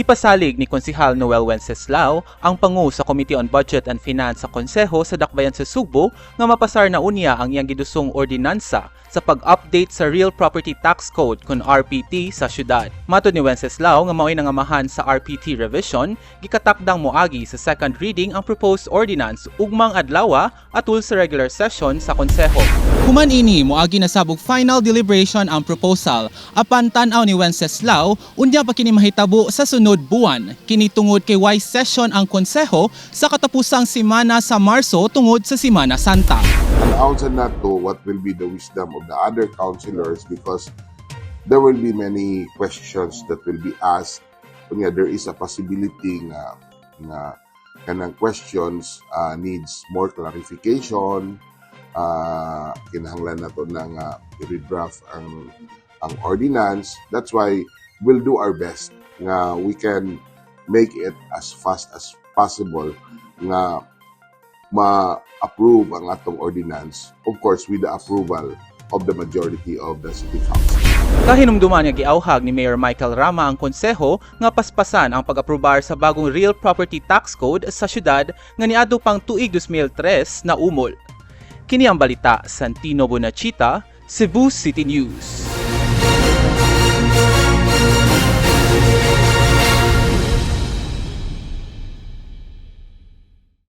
Gipasalig ni Konsihal Noel Wenceslao ang pangu sa Committee on Budget and Finance sa Konseho sa Dakbayan sa Subo nga mapasar na unya ang iyang gidusong ordinansa sa pag-update sa Real Property Tax Code kun RPT sa syudad. Matod ni Wenceslao nga mao'y nangamahan sa RPT revision, gikatakdang moagi sa second reading ang proposed ordinance ugmang adlaw atul sa regular session sa Konseho. Human ini moagi na sabog final deliberation ang proposal apan tan-aw ni Wenceslao unya pa kini mahitabo sa sunod buwan kini tungod kay wise session ang konseho sa katapusang semana sa Marso tungod sa Semana Santa. announce na to what will be the wisdom of the other councilors because there will be many questions that will be asked. Kunya, there is a possibility nga, nga kanang questions uh, needs more clarification. Uh, kinahanglan na to ng uh, i-redraft ang, ang ordinance. That's why we'll do our best nga we can make it as fast as possible nga ma-approve ang atong ordinance, of course, with the approval of the majority of the City Council. Kahinumduman nga giauhag ni Mayor Michael Rama ang konseho nga paspasan ang pag-aprobar sa bagong Real Property Tax Code sa syudad nga niadto pang tuig 2003 na umol. Kini ang balita Santino Bonachita, Cebu City News.